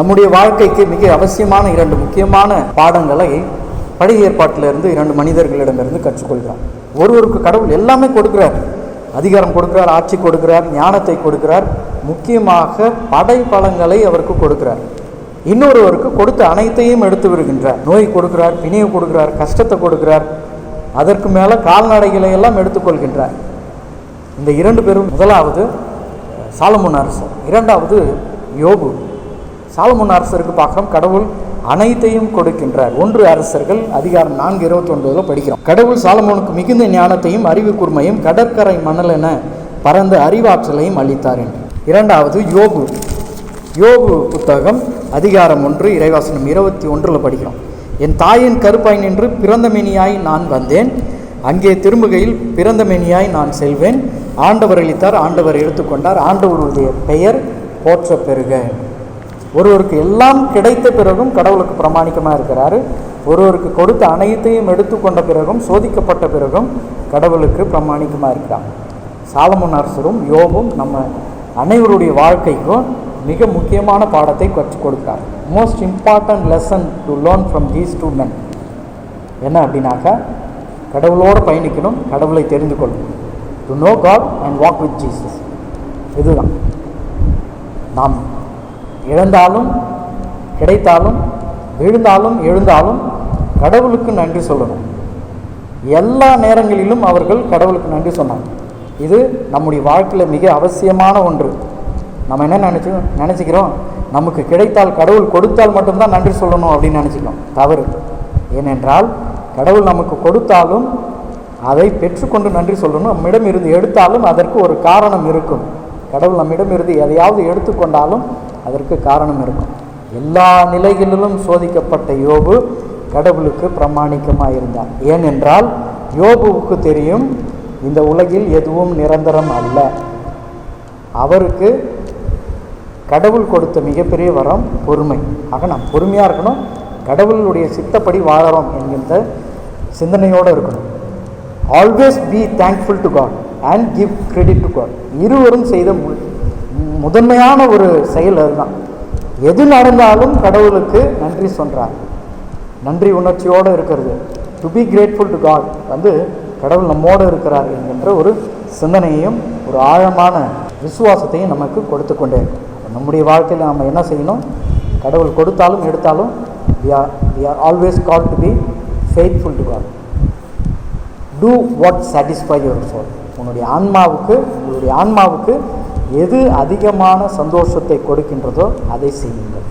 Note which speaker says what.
Speaker 1: நம்முடைய வாழ்க்கைக்கு மிக அவசியமான இரண்டு முக்கியமான பாடங்களை பழைய ஏற்பாட்டிலிருந்து இரண்டு மனிதர்களிடமிருந்து கற்றுக்கொள்கிறார். ஒருவருக்கு கடவுள் எல்லாமே கொடுக்கிறார். அதிகாரம் கொடுக்கிறார் ஆட்சி கொடுக்கிறார் ஞானத்தை கொடுக்கிறார். முக்கியமாக படை பலங்களை அவருக்கு கொடுக்கிறார். இன்னொருவருக்கு கொடுத்த அனைத்தையும் எடுத்து வருகின்றார் நோய் கொடுக்கிறார் பிணியை கொடுக்கிறார் கஷ்டத்தை கொடுக்கிறார். அதற்கு மேலே கால்நடைகளை எல்லாம் எடுத்துக்கொள்கின்றார் இந்த இரண்டு பேரும் முதலாவது சாலமுன் அரசர் இரண்டாவது யோபு. சாலமன் அரசருக்கு பார்க்குறோம். கடவுள் அனைத்தையும் கொடுக்கின்றார். ஒன்று அரசர்கள் அதிகாரம் நான்கு இருபத்தி ஒன்பதில் படிக்கிறோம். கடவுள் சாலமோனுக்கு மிகுந்த ஞானத்தையும் அறிவு கூர்மையும் கடற்கரை மணல் என பரந்த அறிவாற்றலையும் அளித்தார் என்று. இரண்டாவது யோபு. யோபு புத்தகம் அதிகாரம் ஒன்று இறைவாசனம் இருபத்தி ஒன்றில் படிக்கிறோம். என் தாயின் கருப்பாய் நின்று பிறந்தமேனியாய் நான் வந்தேன். அங்கே திரும்புகையில் பிறந்தமேனியாய் நான் செல்வேன். ஆண்டவர் அளித்தார் ஆண்டவர் எடுத்துக்கொண்டார். ஆண்டவருடைய பெயர் போற்ற பெறுக ஒருவருக்கு எல்லாம் கிடைத்த பிறகும் கடவுளுக்கு பிரமாணிக்கமாக இருக்கிறாரு. ஒருவருக்கு கொடுத்த அனைத்தையும் எடுத்துக்கொண்ட பிறகும் சோதிக்கப்பட்ட பிறகும் கடவுளுக்கு பிரமாணிக்கமாக இருக்கிறார். சாலமன் அரசரும் யோகும் நம்ம அனைவருடைய வாழ்க்கைக்கும் மிக முக்கியமான பாடத்தை கற்றுக் கொடுக்கிறார் most important lesson to learn from these two men என்ன அப்படின்னாக்கா கடவுளோடு பயணிக்கணும் கடவுளை தெரிந்து கொள்ளணும். To know God and walk with Jesus இதுதான். நாம் இழந்தாலும் கிடைத்தாலும் விழுந்தாலும் எழுந்தாலும் கடவுளுக்கு நன்றி சொல்லணும். எல்லா நேரங்களிலும் அவர்கள் கடவுளுக்கு நன்றி சொன்னாங்க. இது நம்முடைய வாழ்க்கையில் மிக அவசியமான ஒன்று. நம்ம என்ன நினச்சி நினச்சிக்கிறோம்? நமக்கு கிடைத்தால் கடவுள் கொடுத்தால் மட்டும்தான் நன்றி சொல்லணும் அப்படின்னு நினச்சிக்கிறோம். தவறு. ஏனென்றால் கடவுள் நமக்கு கொடுத்தாலும் அதை பெற்றுக்கொண்டு நன்றி சொல்லணும். நம்மிடம் இருந்து எடுத்தாலும் அதற்கு ஒரு காரணம் இருக்கும். கடவுள் நம்மிடம் இருந்து எதையாவது எடுத்துக்கொண்டாலும் அதற்கு காரணம் இருக்கும். எல்லா நிலைகளிலும் சோதிக்கப்பட்ட யோபு கடவுளுக்கு பிரமாணிக்கமாக இருந்தார். ஏனென்றால் யோபுவுக்கு தெரியும் இந்த உலகில் எதுவும் நிரந்தரம் அல்ல. அவருக்கு கடவுள் கொடுத்த மிகப்பெரிய வரம் பொறுமை. ஆக நாம் பொறுமையாக இருக்கணும் கடவுளுடைய சித்தப்படி வாழறோம் என்கின்ற சிந்தனையோடு இருக்கணும். Always be thankful to God and give credit to God இருவரும் செய்த முதன்மையான ஒரு செயல் அதுதான். எது நடந்தாலும் கடவுளுக்கு நன்றி சொல்கிறார் நன்றி உணர்ச்சியோடு இருக்கிறது. To be grateful to God வந்து கடவுள் நம்மோடு இருக்கிறார் என்கின்ற ஒரு சிந்தனையையும் ஒரு ஆழமான விசுவாசத்தையும் நமக்கு கொடுத்து கொண்டே நம்முடைய வாழ்க்கையில் நம்ம என்ன செய்யணும்? கடவுள் கொடுத்தாலும் எடுத்தாலும் we are we are always call to be faithful to God do what satisfy your soul உன்னுடைய ஆன்மாவுக்கு உங்களுடைய ஆன்மாவுக்கு எது அதிகமான சந்தோஷத்தை கொடுக்கின்றதோ அதை செய்யுங்கள்.